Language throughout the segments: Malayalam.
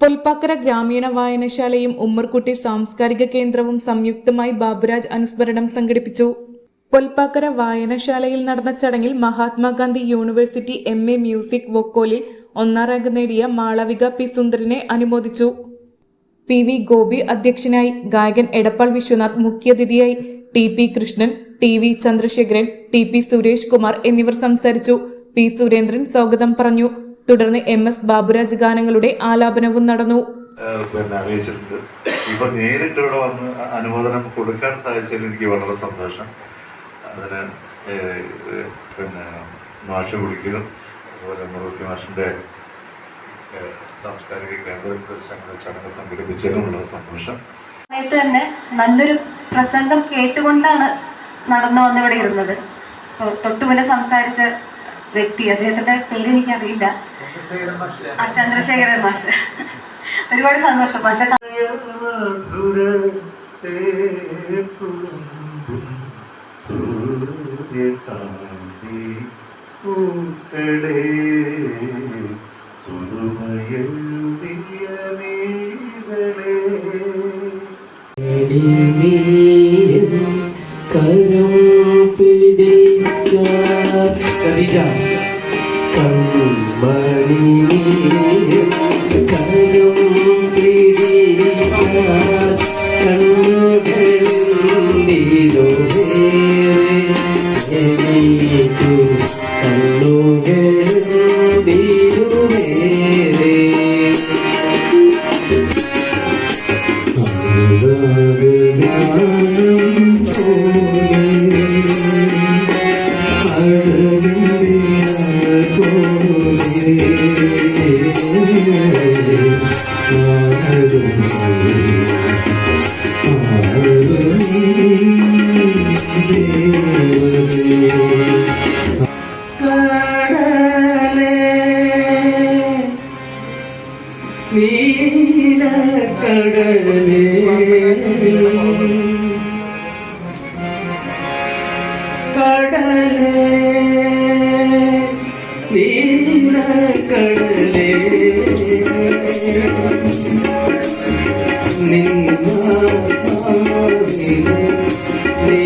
പൊൽപ്പാക്കര ഗ്രാമീണ വായനശാലയും ഉമ്മർകുട്ടി സാംസ്കാരിക കേന്ദ്രവും സംയുക്തമായി ബാബുരാജ് അനുസ്മരണം സംഘടിപ്പിച്ചു. പൊൽപ്പാക്കര വായനശാലയിൽ നടന്ന ചടങ്ങിൽ Mahatma Gandhi university M A music വൊക്കോലിൽ ഒന്നാം റാങ്ക് നേടിയ മാളവിക പി സുന്ദറിനെ അനുമോദിച്ചു. പി വി ഗോപി അധ്യക്ഷനായി ഗായകൻ എടപ്പാൾ വിശ്വനാഥ് മുഖ്യാതിഥിയായി T P Krishnan T V Chandrasekharan T P Suresh Kumar എന്നിവർ സംസാരിച്ചു. പി സുരേന്ദ്രൻ സ്വാഗതം പറഞ്ഞു. തുടർന്ന് എം എസ് ബാബുരാജ് ഗാനങ്ങളുടെ ആലാപനവും നടന്നു. പിന്നെ അറിയിച്ചിട്ടുണ്ട്. ഇപ്പൊ നേരിട്ട് ഇവിടെ വന്ന് അനുമോദനം കൊടുക്കാൻ സാധിച്ചതിൽ എനിക്ക് വളരെ സന്തോഷം. അതിന് പിന്നെ മാഷ് വിളിക്കലും അതുപോലെ മുറുക്കി മാഷിന്റെ സാംസ്കാരിക കേന്ദ്രത്തിൽ ചടങ്ങ് സംഘടിപ്പിച്ചതിലും വളരെ സന്തോഷം. സമയത്ത് തന്നെ നല്ലൊരു പ്രസംഗം കേട്ടുകൊണ്ടാണ് നടന്നു വന്നിവിടെ ഇരുന്നത്. തൊട്ടുമുന്നേ സംസാരിച്ച വ്യക്തി. അദ്ദേഹത്തിന്റെ പേര് എനിക്കറിയില്ല. ആ ചന്ദ്രശേഖരൻ മാഷ്. ഒരുപാട് സന്തോഷം. മാഷ സൂര്യകാന്തി പൂക്കളേ കൺമണി കരം നീലക്കടലേ കടലേ നീലക്കടലേ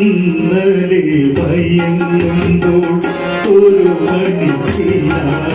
ഇന്നലെ വയങ്ങുമ്പോൾ ഒരു മണിക്കിനാവിന്റെ